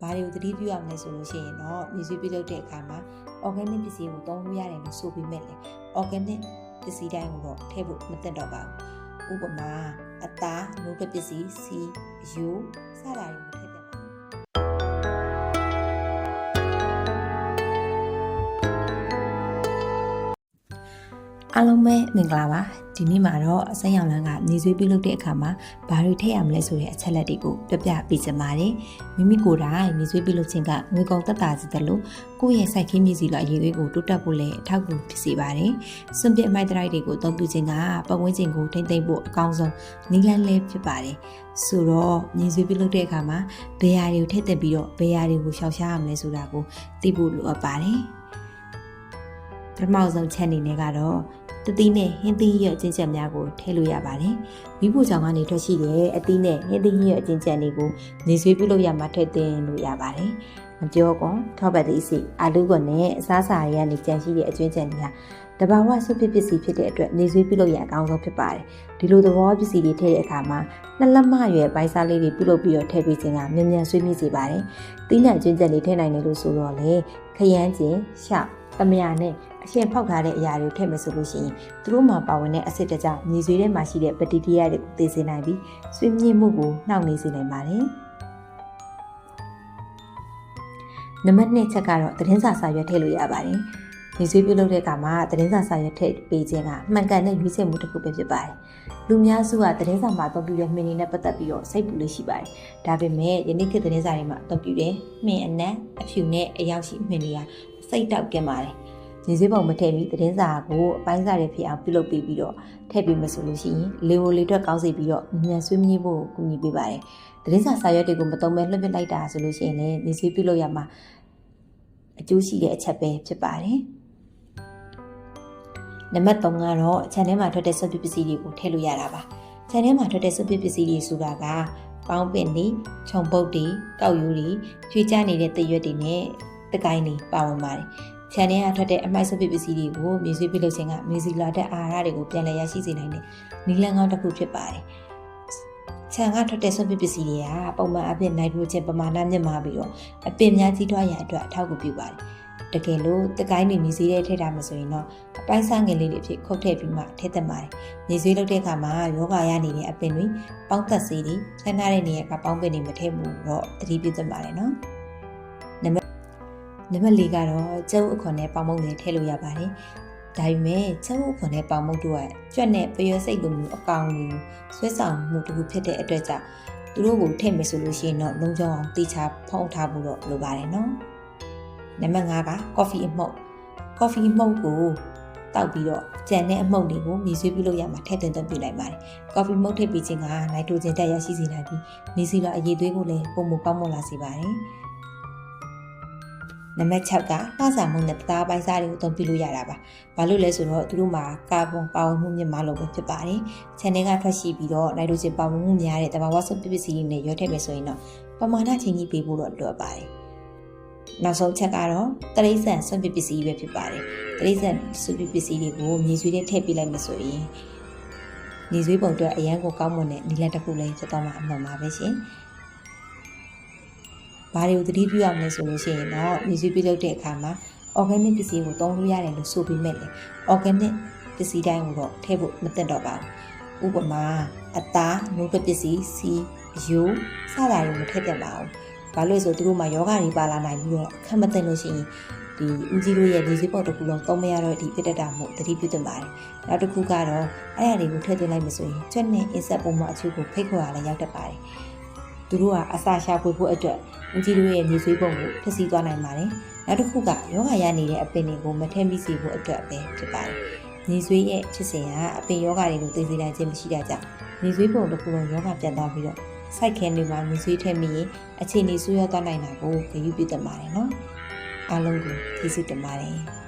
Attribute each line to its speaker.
Speaker 1: ဘာတွေကိုသတိပြုရမလဲဆိုလို့ရှိရင်တော့မြေဆွေးပြုလုပ်တဲ့အခါမှာ organic ပစ္စည်းကိုသုံးလို့ရတယ်လို့ဆိုပြီးမဲ့လေ organic ပစ္စည်းတိုင်းကိုတော့ထည့်ဖို့မသင့်တော့ပါဘူးဥပမာအသားနိုးပစ္စည်းစီယူစတာတွေကိုထည့်သင့်ပါအားလုံးပဲမင်္ဂလာပါ ဒီနေ့မှာတော့အစိမ်းရောင်လန်းကညီဆွေးပြုလုပ်တဲ့အခါမှာဘာတွေထည့်ရမလဲဆိုတဲ့အချက်လက်တွေကိုပြပြပေးချင်ပါတယ်မိမိကိုယ်တိုင်ညီဆွေးပြုလုပ်ခြင်းကငွေကုန်သက်သာစေတယ်လို့ကိုယ့်ရဲ့စိုက်ခင်းမြည်စီလိုအရေးတွေကိုတိုးတက်ဖို့လည်းအထောက်အကူဖြစ်စေပါတယ်စွန့်ပစ်အမိုက်တရိုက်တွေကိုအသုံးပြုခြင်းကပတ်ဝန်းကျင်ကိုထိမ့်သိမ့်ဖို့အကောင်းဆုံးနည်းလမ်းလေးဖြစ်ပါတယ်ဆိုတော့ညီဆွေးပြုလုပ်တဲ့အခါမှာဘယ်ဟာတွေကိုထည့်သင့်ပြီးတော့ဘယ်ဟာတွေကိုရှောင်ရှားရမလဲဆိုတာကိုသိဖို့လိုအပ်ပါတယ် ပထမဆုံးချက်အနေနဲ့ကတော့တတိနဲ့ဟင်းသီးရဲ့အကျဉ်းချက်များကိုထည့်လို့ရပါတယ်။မိဖို့ကြောင့်ကနေထွက်ရှိတဲ့အသီးနဲ့ဟင်းသီးရဲ့အကျဉ်းချက်တွေကိုနေဆွေးပြုလို့ရမှာထည့်သွင်းလို့ရပါတယ်။မပြောကွန်ထောပတ်သီးစီအာလူးကွန်နဲ့အစားအစာတွေကနေကြံရှိတဲ့အကျဉ်းချက်တွေကတဘာဝဆုပ်ပစ္စည်းဖြစ်တဲ့အတွက်နေဆွေးပြုလို့ရအကောင်းဆုံးဖြစ်ပါတယ်။ဒီလိုသဘောပစ္စည်းတွေထည့်တဲ့အခါမှာနှစ်လက်မရွယ်ပိုင်းစားလေးတွေပြုလုပ်ပြီးတော့ထည့်ပေးခြင်းကမြန်မြန်ဆွေးမြည်စေပါတယ်။သီးနှံအကျဉ်းချက်တွေထည့်နိုင်တယ်လို့ဆိုတော့လေခရမ်းကျင်ရှောက်တမယာနဲ့ အရှင်ဖောက်ထားတဲ့အရာတွေထည့်မယ်ဆိုလို့ရှိရင်သူတို့မှာပါဝင်တဲ့အဆစ်တကြောင့်မြေဆွေးထဲမှာရှိတဲ့ဘက်တီးရီးယားတွေကိုသိစေနိုင်ပြီးဆွေးမြင့်မှုကိုနှောင့်နှေးစေနိုင်ပါတယ်။နံပါတ်2ချက်ကတော့သတင်းစာစာရွက်ထည့်လို့ရပါတယ်။မြေဆွေးပြုလုပ်တဲ့အခါမှာသတင်းစာစာရွက်ထည့်ပေးခြင်းကမှန်ကန်တဲ့ရွေးချယ်မှုတစ်ခုပဲဖြစ်ပါတယ်။လူများစုကသတင်းစာမှာအသုံးပြုတဲ့မှင်တွေနဲ့ပတ်သက်ပြီးတော့စိတ်ပူလို့ရှိပါတယ်။ဒါပေမဲ့ယနေ့ခေတ်သတင်းစာတွေမှာအသုံးပြုတဲ့မှင်အနက်အဖြူနဲ့အရောက်ရှိမှင်တွေကစိတ်တောက်ကင်ပါတယ်။ ညီစည်းပုံမထည့်ပြီးသတင်းစာကိုအပိုင်းစားတွေဖြစ်အောင်ပြုလုပ်ပေးပြီးတော့ထည့်ပေးမယ်ဆိုလို့ရှိရင်လေဝလေထွက်ကောင်းစေပြီးတော့မြန်ဆွေးမြည်ဖို့ကူညီပေးပါတယ်။သတင်းစာစာရွက်တွေကိုမသုံးဘဲလွှတ်ပစ်လိုက်တာဆိုလို့ရှိရင်လည်းညီစည်းပြုလုပ်ရမှာအကျိုးရှိတဲ့အချက်ပဲဖြစ်ပါတယ်။နံပါတ်3ကတော့ခြံထဲမှာထွက်တဲ့စွပ်ပစ္စည်းတွေကိုထည့်လို့ရတာပါ။ခြံထဲမှာထွက်တဲ့စွပ်ပစ္စည်းတွေဆိုတာကပေါင်းပင်တွေခြုံပုတ်တွေကောက်ရိုးတွေကျွေးကြနေတဲ့တရွက်တွေနဲ့တကိုင်းတွေပါဝင်ပါတယ်။ ခြံထဲကထွက်တဲ့အမိုက်စွပ်ပစ္စည်းတွေကိုမြေဆွေးပြုလုပ်ခြင်းကမြေစီလာတဲ့အာဟာရတွေကိုပြန်လည်ရရှိစေနိုင်တဲ့နည်းလမ်းကောင်းတစ်ခုဖြစ်ပါတယ်။ခြံကထွက်တဲ့စွပ်ပစ္စည်းတွေကပုံမှန်အဖြစ်နိုက်ထရိုဂျင်ပမာဏမြင့်မာပြီးတော့အပင်များကြီးထွားရန်အတွက်အထောက်အကူပြုပါတယ်။တကယ်လို့တကိုင်းတွေမြေစီထဲထည့်ထားမှဆိုရင်တော့အပိုင်းစားငယ်လေးတွေဖြစ်ခုတ်ထည့်ပြီးမှထည့်သင့်ပါတယ်။မြေဆွေးလုပ်တဲ့အခါမှာယောဂရနေတဲ့အပင်တွေပေါင်းသက်စေတွေဆန်းထားတဲ့နေရာကပေါင်းပင်တွေမထည့်ဘူးတော့သတိပြုသင့်ပါတယ်နော်။နံပါတ် နံပါတ်၄ကတော့ကျုပ်အခွန်နဲ့ပေါင်းမုံတွေထည့်လို့ရပါတယ်။ဒါပေမဲ့ကျုပ်အခွန်နဲ့ပေါင်းမုံတို့ကကြွက်နဲ့ပရွက်စိတ်လိုမျိုးအကောင်မျိုးဆွဲဆောင်မှုတစ်ခုဖြစ်တဲ့အတွက်ကြောင့်သူတို့ကိုထည့်မယ်ဆိုလို့ရှိရင်တော့လုံးကြောင်းအောင်တေချာဖုံးထားဖို့တော့လိုပါတယ်နော်။နံပါတ်5က coffee အမှုတ် coffee အမှုတ်ကိုတောက်ပြီးတော့ကြံတဲ့အမှုတ်တွေကိုမြေဆွေးပြုလုပ်ရမှာထည့်သွင်းသွင်းပြလိုက်ပါတယ်။ coffee မှုတ်ထည့်ပြီးခြင်းကနိုက်ထရိုဂျင်ဓာတ်ရရှိစေနိုင်ပြီးမြေစီလာအရည်သွေးကိုလည်းပုံမကောင်းမွန်လာစေပါတယ်။ နံပါတ်6ကလှစာမှုနဲ့သားပိုင်းစားတွေကိုအသုံးပြုလို့ရတာပါ။ဘာလို့လဲဆိုတော့သူတို့မှာကာဗွန်ပါဝင်မှုမြင့်မားလို့ပဲဖြစ်ပါတယ်။ခြံထဲကထွက်ရှိပြီးတော့နိုက်ထရိုဂျင်ပါဝင်မှုများတဲ့တဘာဝဆုပ်ပစ္စည်းတွေနဲ့ရောထည့်မယ်ဆိုရင်တော့ပမာဏချင်းကြီးပေးဖို့တော့လိုအပ်ပါတယ်။နောက်ဆုံးချက်ကတော့တရိษံဆွန့်ပစ္စည်းပဲဖြစ်ပါတယ်။တရိษံဆွန့်ပစ္စည်းတွေကိုမြေဆွေးထဲထည့်ပေးလိုက်မှဆိုရင်မြေဆွေးပုံအတွက်အရန်ကိုကောင်းမွန်တဲ့နီလန်တစ်ခုလည်းဖြစ်သွားမှာအမှန်ပါပဲရှင်။ ဘာတွေကိုသတိပြုရမလဲဆိုလို့ရှိရင်တော့မြေဆွေးပြုလုပ်တဲ့အခါမှာ organic ပစ္စည်းကိုသုံးလို့ရတယ်လို့ဆိုပြီးမဲ့လေ organic ပစ္စည်းတိုင်းကိုတော့ထည့်ဖို့မသင့်တော့ပါဘူး။ဥပမာအသားနိုးပစ္စည်းစီယူစတာတွေမထည့်သင့်ပါဘူး။ဘာလို့လဲဆိုသူတို့မှာယောဂတွေပါလာနိုင်ပြီးတော့ခံမသိလို့ရှိရင်ဒီဦးကြီးတို့ရဲ့ဒီစည်းပေါက်တစ်ခုလုံးသုံးမရတော့ဒီဖြစ်တတ်တာမို့သတိပြုသင့်ပါတယ်။နောက်တစ်ခုကတော့အဲ့အရာတွေကိုထည့်သွင်းလိုက်မှဆိုရင်ကျွတ်နဲ့အင်းဆက်ပုံမှအချို့ကိုဖိတ်ခေါ်ရလည်းရောက်တတ်ပါတယ်။သူတို့ကအစာရှာဖွေဖို့အတွက် ဦးကြီးတို့ရဲ့မြေဆွေးပုံကိုဖြစ်စီသွားနိုင်ပါတယ်။နောက်တစ်ခုကယောဂရနေတဲ့အပင်တွေကိုမထည့်မိစေဖို့အတွက်ပဲဖြစ်ပါတယ်။မြေဆွေးရဲ့ဖြစ်စဉ်ကအပင်ယောဂတွေကိုသိစေနိုင်ခြင်းမရှိတာကြောင့်မြေဆွေးပုံတစ်ခုလုံးယောဂပြန်သွားပြီးတော့စိုက်ခဲတွေမှာမြေဆွေးထည့်မိရင်အခြေအနေဆိုးရွားသွားနိုင်တာကိုဂရုပြုသင့်ပါတယ်နော်။အားလုံးကိုကျေးဇူးတင်ပါတယ်။